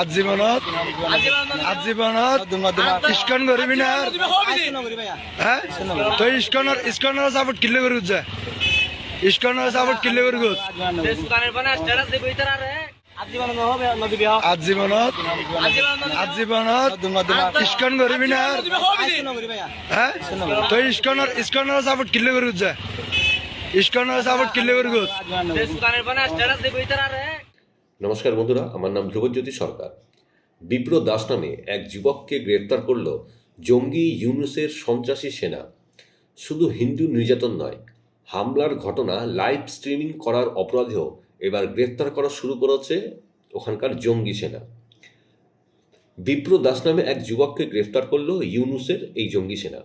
আজীবনত আজীবনত ইস্কন করবি না? হ্যাঁ তুই ইস্কনের ইস্কনের সাপোর্ট কিল্লে করে যা। ইস্কনের সাপোর্ট কিল্লে করে গুজ আজীবনত আজীবনত ইস্কন করবি না? হ্যাঁ তুই ইস্কনের ইস্কনের সাপোর্ট কিল্লে করে যা। ইস্কনের সাপোর্ট কিল্লে করে গুজ নমস্কার বন্ধুরা, আমার নাম ধ্রুবজ্যোতি সরকার। বিপ্র দাস নামে এক যুবককে গ্রেপ্তার করল জঙ্গি ইউনুসের সন্ত্রাসী সেনা। শুধু হিন্দু নির্যাতন নয়, হামলার ঘটনা লাইভ স্ট্রিমিং করার অপরাধেও এবার গ্রেপ্তার করা শুরু করেছে ওখানকার জঙ্গি সেনা। বিপ্র দাস নামে এক যুবককে গ্রেফতার করল ইউনুসের এই জঙ্গি সেনা।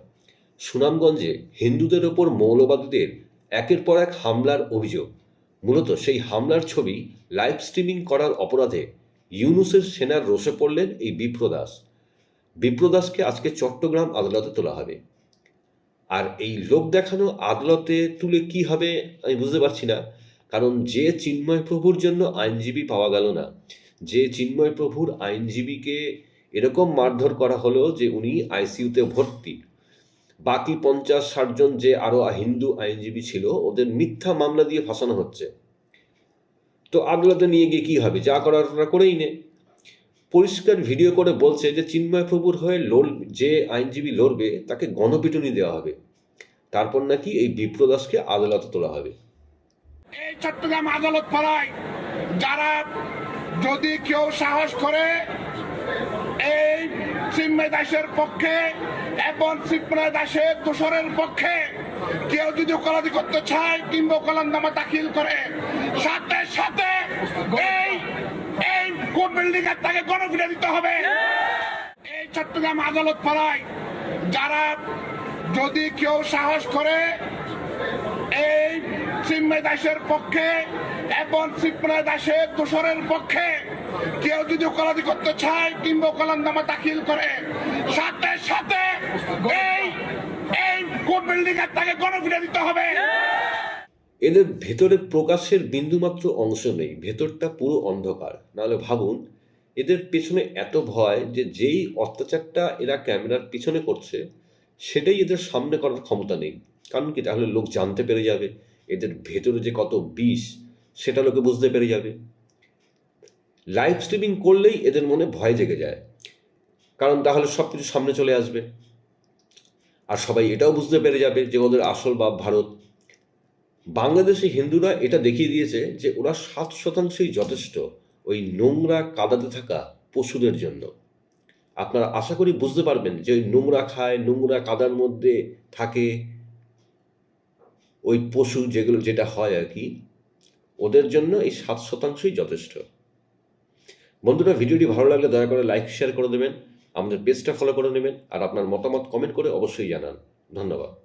সুনামগঞ্জে হিন্দুদের ওপর মৌলবাদীদের একের পর এক হামলার অভিযোগ। মূলত সেই হামলার ছবি লাইভ স্ট্রিমিং করার অপরাধে ইউনুসের সেনার রোষে পড়লেন এই বিপ্রদাস। বিপ্রদাসকে আজকে চট্টগ্রাম আদালতে তোলা হবে। আর এই লোক দেখানো আদালতে তুলে কি হবে, আমি বুঝতে পারছি না। কারণ যে চিন্ময় প্রভুর জন্য আইনজীবী পাওয়া গেল না, যে চিন্ময় প্রভুর আইনজীবীকে এরকম মারধর করা হলো যে উনি আইসিইউতে ভর্তি। বাকি পঞ্চাশ ষাটজন যে আরও হিন্দু আইনজীবী ছিল, ওদের মিথ্যা মামলা দিয়ে ফাঁসানো হচ্ছে। তো আদালতে নিয়ে গিয়ে কী হবে? যা করার ওরা করেই নে। পরিষ্কার ভিডিও করে বলছে যে, চিন্ময় প্রভুর হয়ে লড়, যে আইনজীবী লড়বে, তাকে গণপিটুনি দেওয়া হবে। তারপর নাকি এই বিপ্রদাসকে আদালতে তোলা হবে। এই চট্টগ্রাম আদালত পাড়ায় যারা যদি কেউ সাহস করে এই চিন্ময় দাসের পক্ষে এবং চিন্ময় দাসের দোসরের পক্ষে কেউ যদি ওকালাতি করতে চায় কিংবা ওকালান্নামা দাখিল করে, সাথে সাথে এই এই কোর্ট বিল্ডিং এর তাকে গণফিরে দিতে হবে। এই চট্টগ্রাম আদালত পাড়ায় যারা যদি কেউ সাহস করে এই চিন্ময় দাসের পক্ষে এবং চিন্ময় দাসের দোসরের পক্ষে কেউ যদি ওকালাতি করতে চায় কিংবা ওকালান্নামা দাখিল করে, সাথে সাথে তাকে গণফিরে দিতে হবে। এদের ভেতরে প্রকাশের বিন্দুমাত্র অংশ নেই, ভেতরটা পুরো অন্ধকার। নাহলে ভাবুন, এদের পেছনে এত ভয় যে যেই অত্যাচারটা এরা ক্যামেরার পিছনে করছে, সেটাই এদের সামনে করার ক্ষমতা নেই। কারণ কি? তাহলে লোক জানতে পেরে যাবে, এদের ভেতরে যে কত বিষ, সেটা লোকে বুঝতে পেরে যাবে। লাইভ স্ট্রিমিং করলেই এদের মনে ভয় জেগে যায়। কারণ তাহলে সব কিছু সামনে চলে আসবে। আর সবাই এটাও বুঝতে পেরে যাবে যে ওদের আসল বাপ ভারত। বাংলাদেশি হিন্দুরা এটা দেখিয়ে দিয়েছে যে ওরা সাত শতাংশই যথেষ্ট ওই নোংরা কাদাতে থাকা পশুদের জন্য। আপনারা আশা করি বুঝতে পারবেন যে ওই নোংরা খায়, নোংরা কাদার মধ্যে থাকে ওই পশু যেগুলো, যেটা হয় আর কি, ওদের জন্য এই সাত শতাংশই যথেষ্ট। বন্ধুরা, ভিডিওটি ভালো লাগলে দয়া করে লাইক শেয়ার করে দেবেন। আমাদের পেজটা ফলো করে নেবেন আর আপনার মতামত কমেন্ট করে অবশ্যই জানান। ধন্যবাদ।